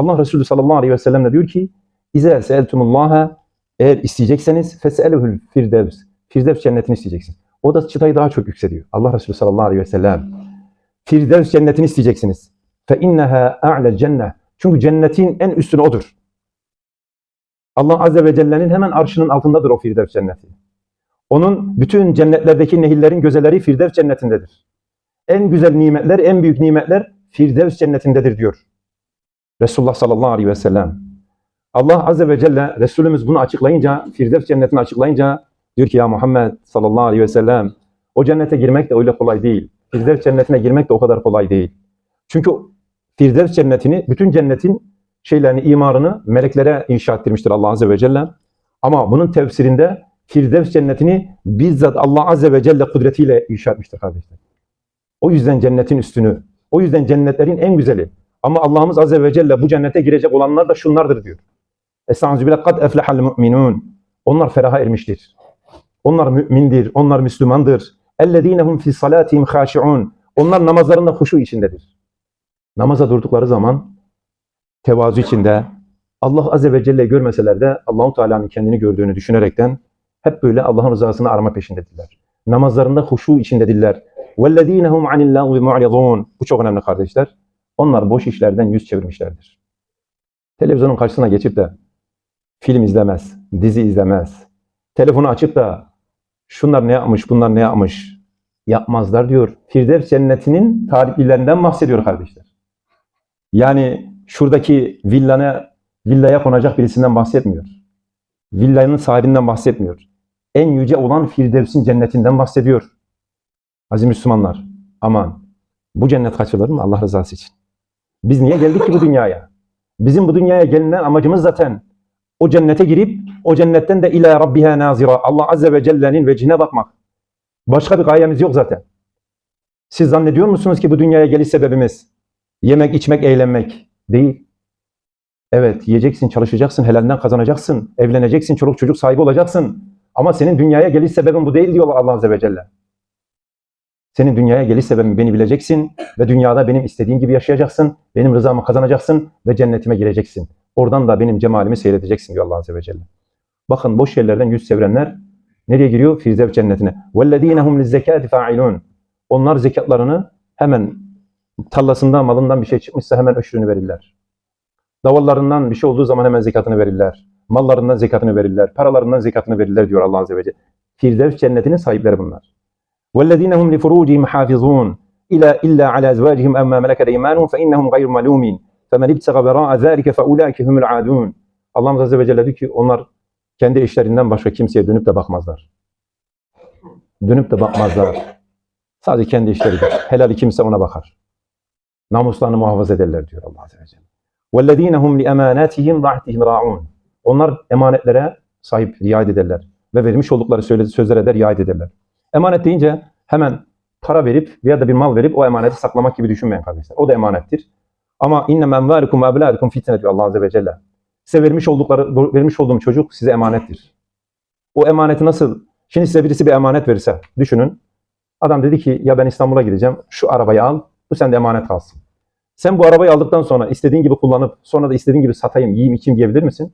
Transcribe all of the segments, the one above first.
Allah Resulü sallallahu aleyhi ve sellem de diyor ki İze seeltumullaha eğer isteyecekseniz feselehül firdevs. Firdevs cennetini isteyeceksiniz. O da çıtayı daha çok yükseliyor. Allah Resulü sallallahu aleyhi ve sellem. Firdevs cennetini isteyeceksiniz. Fe inneha a'lel cennet. Çünkü cennetin en üstünü odur. Allah Azze ve Celle'nin hemen arşının altındadır o Firdevs cenneti. Onun bütün cennetlerdeki nehirlerin gözeleri Firdevs cennetindedir. En güzel nimetler, en büyük nimetler Firdevs cennetindedir diyor. Resulullah sallallahu aleyhi ve sellem. Allah Azze ve Celle Resulümüz bunu açıklayınca, Firdevs cennetini açıklayınca diyor ki ya Muhammed sallallahu aleyhi ve sellem o cennete girmek de öyle kolay değil. Firdevs cennetine girmek de o kadar kolay değil. Çünkü Firdevs cennetini, bütün cennetin şeylerini, imarını meleklere inşa ettirmiştir Allah Azze ve Celle. Ama bunun tefsirinde Firdevs cennetini bizzat Allah Azze ve Celle kudretiyle inşa etmiştir kardeşler. O yüzden cennetin üstünü, o yüzden cennetlerin en güzeli. Ama Allah'ımız Azze ve Celle bu cennete girecek olanlar da şunlardır diyor. Estaizu billah kad eflehal mu'minun. Onlar feraha ermiştir. Onlar mümindir, onlar Müslümandır. Ellezinehum fi salatihim haşiun. Onlar namazlarında huşu içindedir. Namaza durdukları zaman tevazu içinde Allah Azze ve Celle görmeseler de Allahu Teala'nın kendini gördüğünü düşünerekten hep böyle Allah'ın rızasını arama peşindedirler. Namazlarında huşu içindedirler. وَالَّذ۪ينَ هُمْ عَنِ اللّٰهُ مُعْرِضُونَ Bu çok önemli kardeşler. Onlar boş işlerden yüz çevirmişlerdir. Televizyonun karşısına geçip de film izlemez, dizi izlemez. Telefonu açıp da şunlar ne yapmış, bunlar ne yapmış yapmazlar diyor. Firdevs cennetinin taliplilerinden bahsediyor kardeşler. Yani şuradaki villana, villaya konacak birisinden bahsetmiyor. Villanın sahibinden bahsetmiyor. En yüce olan Firdevs'in cennetinden bahsediyor. Aziz Müslümanlar, aman bu cennet kaçırılır mı Allah rızası için? Biz niye geldik ki bu dünyaya? Bizim bu dünyaya gelinen amacımız zaten o cennete girip o cennetten de ila rabbiha nazira Allah azze ve celle'nin vecihine bakmak. Başka bir gayemiz yok zaten. Siz zannediyor musunuz ki bu dünyaya geliş sebebimiz yemek, içmek, eğlenmek değil. Evet, yiyeceksin, çalışacaksın, helalinden kazanacaksın, evleneceksin, çoluk çocuk sahibi olacaksın. Ama senin dünyaya geliş sebebin bu değil diyor Allah azze ve celle. Senin dünyaya geliş sebebimi beni bileceksin ve dünyada benim istediğim gibi yaşayacaksın, benim rızamı kazanacaksın ve cennetime gireceksin. Oradan da benim cemalimi seyredeceksin diyor Allah Azze ve Celle. Bakın boş yerlerden yüz çevirenler nereye giriyor? Firdevs cennetine. وَالَّذ۪ينَ هُمْ لِزَّكَاتِ فَاِلُونَ Onlar zekatlarını hemen tallasından, malından bir şey çıkmışsa hemen öşrünü verirler. Davallarından bir şey olduğu zaman hemen zekatını verirler. Mallarından zekatını verirler. Paralarından zekatını verirler diyor Allah Azze ve Celle. Firdevs cennetinin sahipleri bunlar. وَالَّذ۪ينَ هُمْ لِفُرُوجِهِمْ حَافِظُونَ إِلَا إِلَّا عَلَى أَزْوَاجِهِمْ أَمَّا مَلَكَ اَيْمَانُهُمْ فَاِنَّهُمْ غَيْرُ مَلُومِينَ فَمَنْ اِبْتَغَ بَرَاءَ ذَٰلِكَ فَاُولَٰئِكَ هُمُ الْعَادُونَ Allah Azze ve Celle diyor ki onlar kendi eşlerinden başka kimseye dönüp de bakmazlar. Dönüp de bakmazlar. Sadece kendi işleridir. Helali kimse ona bakar. Namuslarını muhafaza ederler diyor Allah Azze ve Celle. وَالَّذ۪ينَ هُمْ لِأَمَانَاتِهِمْ رَحْتِهِمْ رَاعُونَ Onlar emanetlere sahip riayet ederler. Ve vermiş oldukları sözlere de riayet ederler. Emanet deyince hemen para verip veya da bir mal verip o emaneti saklamak gibi düşünmeyin kardeşler. O da emanettir. Ama inne menvâlikum ve evlâdikum fitne diyor Allah Azze ve Celle. Size vermiş oldukları vermiş olduğum çocuk size emanettir. O emaneti nasıl? Şimdi size birisi bir emanet verirse düşünün. Adam dedi ki ya ben İstanbul'a gideceğim. Şu arabayı al. Bu sende emanet kalsın. Sen bu arabayı aldıktan sonra istediğin gibi kullanıp sonra da istediğin gibi satayım, yiyeyim, içeyim diyebilir misin?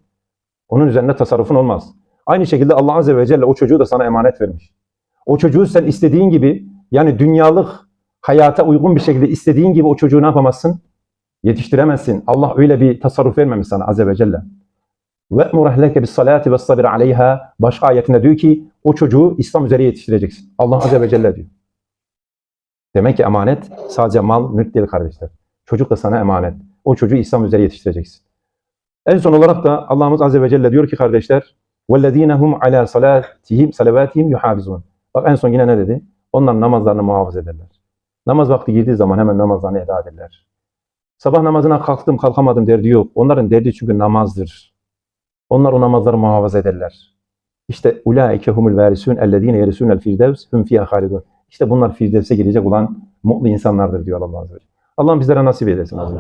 Onun üzerinde tasarrufun olmaz. Aynı şekilde Allah Azze ve Celle o çocuğu da sana emanet vermiş. O çocuğu sen istediğin gibi yani dünyalık hayata uygun bir şekilde istediğin gibi o çocuğu ne yapamazsın? Yetiştiremezsin. Allah öyle bir tasarruf vermemiş sana Azze ve Celle. وَأْمُرْ اَهْلَكَ بِالصَّلَاةِ وَالصَّبِرِ عَلَيْهَا Başka ayetinde diyor ki o çocuğu İslam üzere yetiştireceksin. Allah Azze ve Celle diyor. Demek ki emanet sadece mal, mülk değil kardeşler. Çocuk da sana emanet. O çocuğu İslam üzere yetiştireceksin. En son olarak da Allah'ımız Azze ve Celle diyor ki kardeşler وَالَّذ۪ينَ هُمْ عَلَى صَلَاتِهِمْ صَلَوَاتِهِمْ يُحَافِظُونَ Bak en son yine ne dedi? Onlar namazlarını muhafaza ederler. Namaz vakti girdiği zaman hemen namazlarını eda ederler. Sabah namazına kalktım kalkamadım derdi yok. Onların derdi çünkü namazdır. Onlar o namazları muhafaza ederler. İşte ulaike humul varisun ellezine yerisunel firdevs hum halidun. İşte bunlar firdevse girecek olan mutlu insanlardır diyor Allah Azze ve Celle. Allah bizlere nasip eylesin. Azze.